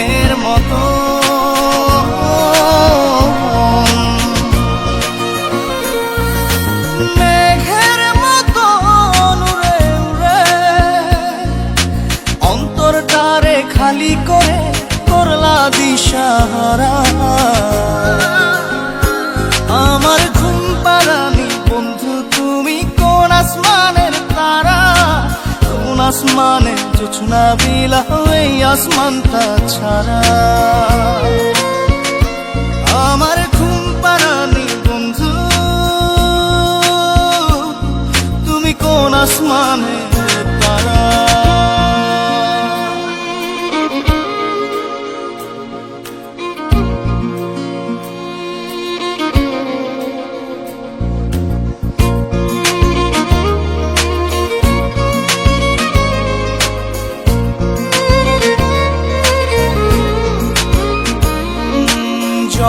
মেঘের মতো। মেঘের মতো উড়ে উড়ে। অন্তরটারে খালি করে করলা দিশাহারা। আসমানে জোছনা বিলা এই আসমানটা ছাড়া। আমার ঘুম পারানি বন্ধু তুমি কোন আসমানের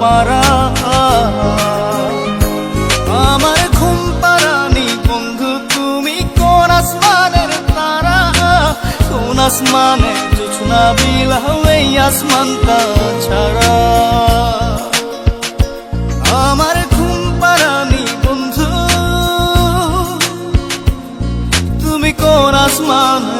পারা। আমার ঘুম পারানি বন্ধু, তুমি কোন আসমানের তারা? কোন আসমানে জোছনা বিলাহ এই আসমানটা ছাড়া আমার ঘুম পারানি বন্ধু, তুমি কোন আসমানের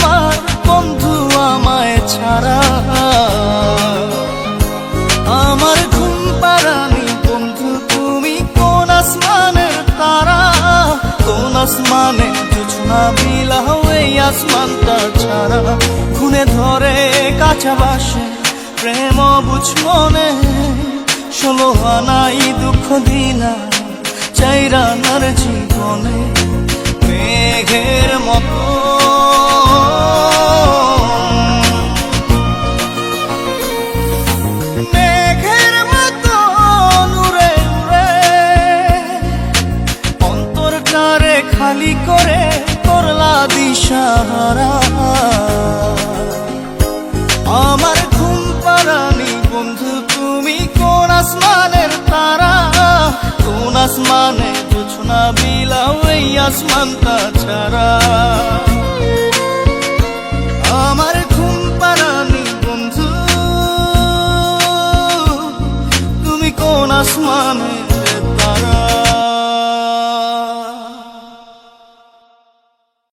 কোন আসমানের তারা, কোন আসমানে জোছনা বিলাহ এই আসমানটা ছাড়া। খুনে ধরে কাঁচা বাসে প্রেম বুঝ মনে। ষোলো আনাই দুঃখ দিলা চাই রানার জীবনে। এই আসমানটা ছাড়া। আমার ঘুম পারানি বন্ধু তুমি কোন আসমানে